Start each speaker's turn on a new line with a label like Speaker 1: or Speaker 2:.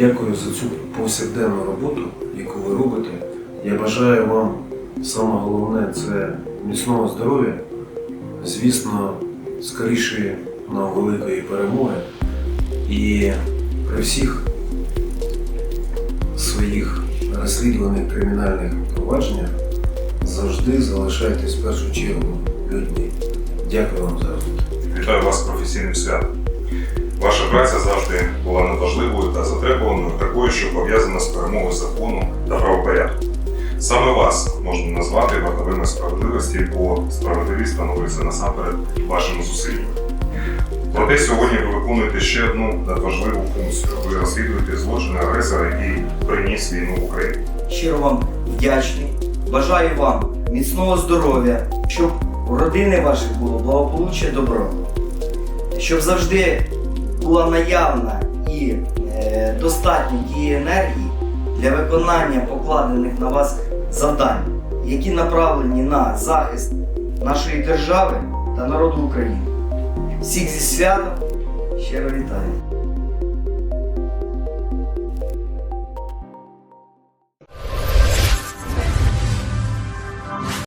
Speaker 1: дякую за цю повсякденну роботу, яку ви робите. Я бажаю вам саме головне це міцного здоров'я, звісно, скоріше нам великої перемоги. І при всіх своїх розслідуваних кримінальних провадженнях завжди залишайтесь в першу чергу людьми. Дякую вам за роботу.
Speaker 2: Вітаю вас професійним святом. Ваша праця завжди була надважливою та затребуваною, такою, що пов'язана з перемогою закону та правопорядку. Саме вас можна назвати вартовими справедливості, бо справедливість становиться насамперед вашими зусиллями. Проте сьогодні ви виконуєте ще одну надважливу функцію. Ви розслідуєте злочини агресора, який приніс війну в Україну.
Speaker 3: Щиро вам вдячний. Бажаю вам міцного здоров'я, щоб у родини ваших було благополуччя, добро, щоб завжди була наявна і е, достатньо тієї енергії для виконання покладених на вас завдань, які направлені на захист нашої держави та народу України. Всіх зі святом щиро вітаю!